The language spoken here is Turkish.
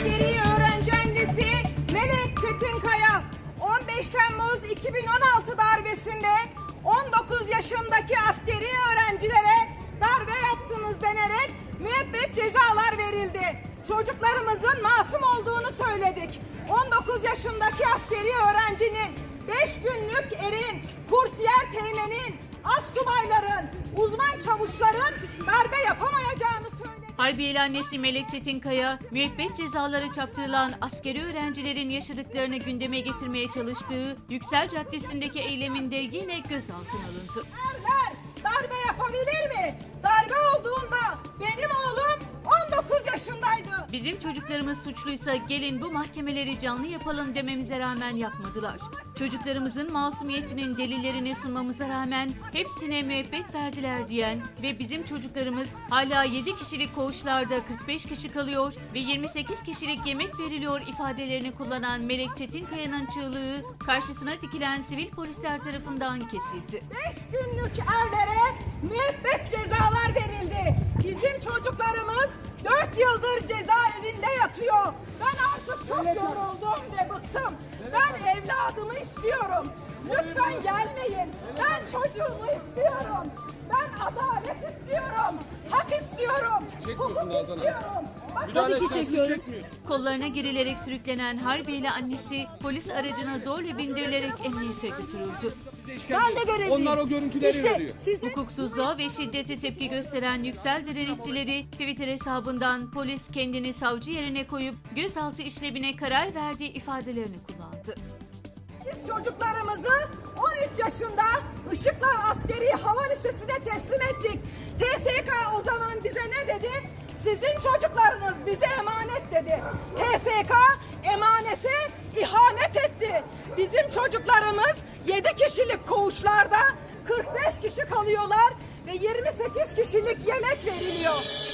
Askeri öğrenci annesi Melek Çetinkaya 15 Temmuz 2016 darbesinde 19 yaşındaki askeri öğrencilere darbe yaptınız denerek müebbet cezalar verildi. Çocuklarımızın masum olduğunu söyledik. 19 yaşındaki askeri öğrencinin 5 günlük erin, kursiyer teğmenin, az subayların, uzman çavuşların. Harbiyeli annesi Melek Çetinkaya, müebbet cezaları çarptırılan askeri öğrencilerin yaşadıklarını gündeme getirmeye çalıştığı Yüksel Caddesi'ndeki eyleminde yine gözaltına alındı. Erler Bizim çocuklarımız suçluysa gelin bu mahkemeleri canlı yapalım dememize rağmen yapmadılar. Çocuklarımızın masumiyetinin delillerini sunmamıza rağmen hepsine müebbet verdiler diyen ve bizim çocuklarımız hala 7 kişilik koğuşlarda 45 kişi kalıyor ve 28 kişilik yemek veriliyor ifadelerini kullanan Melek Çetinkaya'nın çığlığı karşısına dikilen sivil polisler tarafından kesildi. 5 günlük erlere müebbet cezalar verildi. Bizim çocuklarımız 4 yıldır cezaevinde yatıyor. Ben artık çok yoruldum ve bıktım. Ben evladımı istiyorum. Lütfen gelmeyin. Ben çocuğumu istiyorum. Ben adalet istiyorum. Hukuk istiyorum. Bak, Müdahale tabii ki esnasında çekiyorum. çekmiyorsun. Kollarına girilerek sürüklenen Harbiyeli annesi polis aracına zorla bindirilerek emniyete götürüldü. İşkence Ben de ediyor. görevliyim. Onlar o görüntüleri İşte veriyor. sizin Hukuksuzluğa ve şiddete tepki gösteren yüksel direnişçileri Twitter hesabından polis kendini savcı yerine koyup gözaltı işlemine karar verdiği ifadelerini kullandı. Biz çocuklarımızı 13 yaşında Işıklar Askeri Hava Lisesi'ne teslim ettik. Dedi? Sizin çocuklarınız bize emanet dedi. TSK emanete ihanet etti. Bizim çocuklarımız 7 kişilik koğuşlarda 45 kişi kalıyorlar ve 28 kişilik yemek veriliyor.